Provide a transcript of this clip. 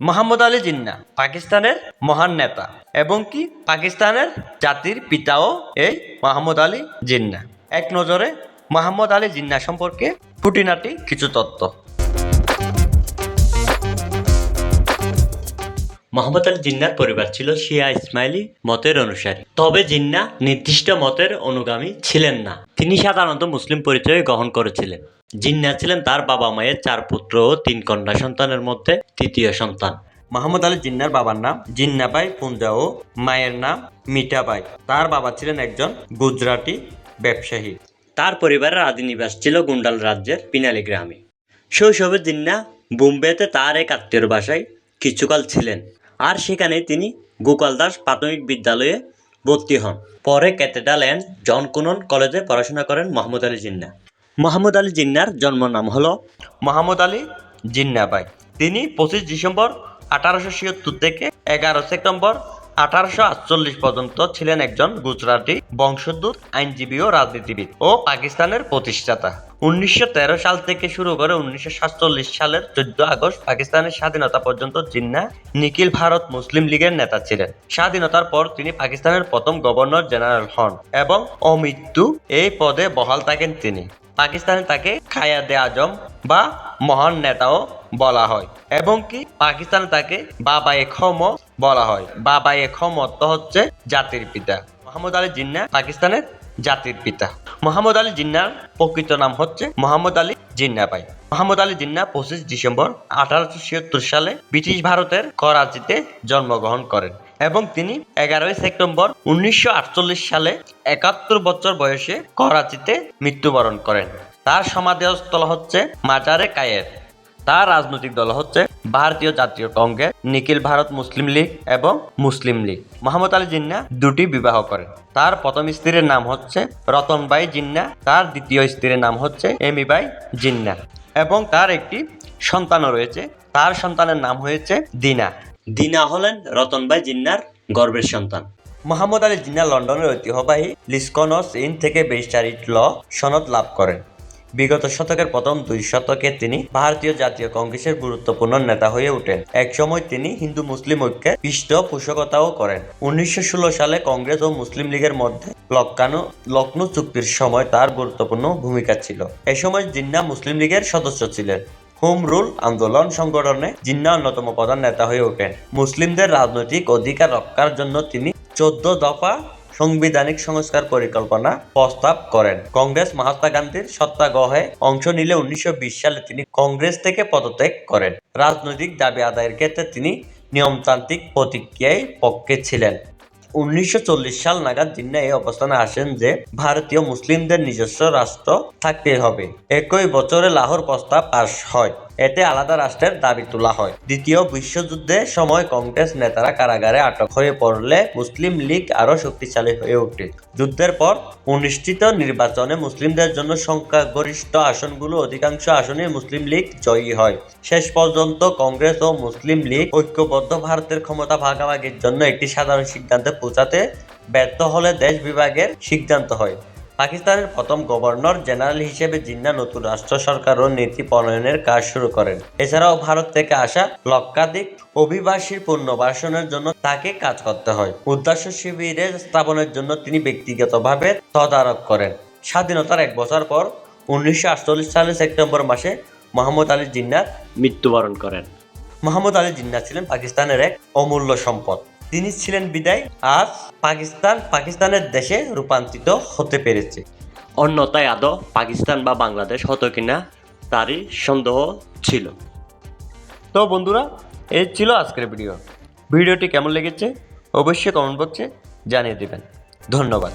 মোহাম্মদ আলী জিন্না, পাকিস্তানের মহান নেতা এবং কি পাকিস্তানের জাতির পিতাও এই মোহাম্মদ আলী জিন্না। এক নজরে মোহাম্মদ আলী জিন্না সম্পর্কে খুঁটিনাটি কিছু তথ্য। মোহাম্মদ আলী জিন্নার পরিবার ছিল শিয়া ইসমাইলি মতের অনুসারী। তবে জিন্না নির্দিষ্ট মতের অনুগামী ছিলেন না। তিনি সাধারণত মুসলিম পরিচয় গ্রহণ করেছিলেন। জিন্না ছিলেন তার বাবা মায়ের চার পুত্র ও তিন কন্যা সন্তানের মধ্যে তৃতীয় সন্তান। মোহাম্মদ আলী জিন্নার বাবার নাম জিন্নাবাই পুঞ্জা ও মায়ের নাম মিঠাবাই তার বাবা ছিলেন একজন গুজরাটি ব্যবসায়ী। তার পরিবারের আদি নিবাস ছিল গুন্ডাল রাজ্যের পিনালি গ্রামে। শৈশবে জিন্না বোম্বেতে তার এক আত্মীয়র বাসায় কিছুকাল ছিলেন। আর সেখানে তিনি গোপাল দাস প্রাথমিক বিদ্যালয়ে ভর্তি হন। পরে ক্যাথেড্রাল অ্যান্ড জন কুনন কলেজে পড়াশোনা করেন মোহাম্মদ আলী জিন্না। মোহাম্মদ আলী জিন্নার জন্ম নাম হল মোহাম্মদ আলী জিন্নাবাই। তিনি পঁচিশ ডিসেম্বর আঠারোশো ছিয়াত্তর থেকে এগারো সেপ্টেম্বর আঠারোশো আটচল্লিশ পর্যন্ত ছিলেন একজন গুজরাটি বংশোদ্ভূত আইনজীবী ও রাজনীতিবিদ ও পাকিস্তানের প্রতিষ্ঠাতা। উনিশশো তেরো সাল থেকে শুরু করে উনিশশো সাতচল্লিশ সালের চোদ্দ আগস্ট পাকিস্তানের স্বাধীনতা পর্যন্ত জিন্না নিখিল ভারত মুসলিম লীগের নেতা ছিলেন। স্বাধীনতার পর তিনি পাকিস্তানের প্রথম গভর্নর জেনারেল হন এবং অমৃত্যু এই পদে বহাল থাকেন তিনি। পাকিস্তানে তাকে খায়াদে আজম বা মহান নেতাও বলা হয়। এবং কি? পাকিস্তানে তাকে বাবায়ে খম বলা হয়। বাবায়ে খম অর্থ হচ্ছে জাতির পিতা। মোহাম্মদ আলী জিন্না পাকিস্তানের জাতির পিতা। মোহাম্মদ আলী জিন্নার প্রকৃত নাম হচ্ছে মোহাম্মদ আলী জিন্না ভাই। মোহাম্মদ আলী জিন্না পঁচিশ ডিসেম্বর আঠারোশো ছিয়াত্তর সালে ব্রিটিশ ভারতের করাচিতে জন্মগ্রহণ করেন এবং তিনি এগারোই সেপ্টেম্বর উনিশশো আটচল্লিশ সালে একাত্তর বছর বয়সে করাচিতে মৃত্যুবরণ করেন। তার সমাধিস্থল হচ্ছে মাজারে কায়ের। তার রাজনৈতিক দল হচ্ছে ভারতীয় জাতীয় কংগ্রেস, নিখিল ভারত মুসলিম লীগ এবং মুসলিম লীগ। মোহাম্মদ আলী জিন্না দুটি বিবাহ করেন। তার প্রথম স্ত্রীর নাম হচ্ছে রতনবাই জিন্না, তার দ্বিতীয় স্ত্রীর নাম হচ্ছে এমিবাই জিন্না এবং তার একটি সন্তানও রয়েছে। তার সন্তানের নাম হয়েছে দিনা। দিনা হলেন রতনবাই জিন্নার গর্বের সন্তান। মোহাম্মদ আলী জিন্না লন্ডনের ঐতিহ্যবাহী লিসকনস ইন থেকে বেস্টারিট ল সনদ লাভ করেন। বিগত শতকের প্রথম দুই শতকে তিনি ভারতীয় জাতীয় কংগ্রেসের গুরুত্বপূর্ণ নেতা হয়ে ওঠেন। একসময় তিনি হিন্দু মুসলিম ঐক্যের পৃষ্ঠপোষকতাও করেন। উনিশশো সালে কংগ্রেস ও মুসলিম লীগের মধ্যে লক্কানো লক্ষ্ণৌ চুক্তির সময় তার গুরুত্বপূর্ণ ভূমিকা ছিল। এ সময় জিন্না মুসলিম লীগের সদস্য ছিলেন। হোম রুল আন্দোলন সংগঠনে জিন্না অন্যতম প্রধান নেতা হয়ে ওঠেন। মুসলিমদের রাজনৈতিক অধিকার রক্ষার জন্য তিনি চোদ্দ দফা সাংবিধানিক সংস্কার পরিকল্পনা প্রস্তাব করেন। কংগ্রেস মহাত্মা গান্ধীর সত্যাগ্রহে অংশ নিলে উনিশশো বিশ সালে তিনি কংগ্রেস থেকে পদত্যাগ করেন। রাজনৈতিক দাবি আদায়ের ক্ষেত্রে তিনি নিয়মতান্ত্রিক প্রতিক্রিয়ায় পক্ষে ছিলেন। উনিশশো চল্লিশ সাল নাগাদ জিন্না এই অবস্থানে আসেন যে ভারতীয় মুসলিমদের নিজস্ব রাষ্ট্র থাকতে হবে। একই বছরে লাহোর প্রস্তাব পাশ হয়। এতে আলাদা রাষ্ট্রের দাবি তোলা হয়। দ্বিতীয় বিশ্বযুদ্ধের সময় কংগ্রেস নেতারা কারাগারে আটক হয়ে পড়লে মুসলিম লীগ আরও শক্তিশালী হয়ে ওঠে। যুদ্ধের পর অনুষ্ঠিত নির্বাচনে মুসলিমদের জন্য সংখ্যাগরিষ্ঠ আসনগুলো অধিকাংশ আসনে মুসলিম লীগ জয়ী হয়। শেষ পর্যন্ত কংগ্রেস ও মুসলিম লীগ ঐক্যবদ্ধ ভারতের ক্ষমতা ভাগাভাগির জন্য একটি সাধারণ সিদ্ধান্তে পৌঁছাতে ব্যর্থ হলে দেশ বিভাগের সিদ্ধান্ত হয়। পাকিস্তানের প্রথম গভর্নর জেনারেল হিসেবে জিন্না নতুন রাষ্ট্র সরকার ও নীতি প্রণয়নের কাজ শুরু করেন। এছাড়াও ভারত থেকে আসা লক্ষাধিক অভিবাসীর পুনর্বাসনের জন্য তাকে কাজ করতে হয়। উদ্দেশ্য শিবিরে স্থাপনের জন্য তিনি ব্যক্তিগতভাবে তদারক করেন। স্বাধীনতার এক বছর পর উনিশশো আটচল্লিশ সালের সেপ্টেম্বর মাসে মোহাম্মদ আলী জিন্নার মৃত্যুবরণ করেন। মোহাম্মদ আলী জিন্না ছিলেন পাকিস্তানের এক অমূল্য সম্পদ। তিনি ছিলেন বিদায় আজ পাকিস্তান পাকিস্তানের দেশে রূপান্তরিত হতে পেরেছে। অন্যতায় আদৌ পাকিস্তান বা বাংলাদেশ হতো কিনা তারই সন্দেহ ছিল। তো বন্ধুরা, এই ছিল আজকের ভিডিও। ভিডিওটি কেমন লেগেছে অবশ্যই কমেন্ট বক্সে জানিয়ে দেবেন। ধন্যবাদ।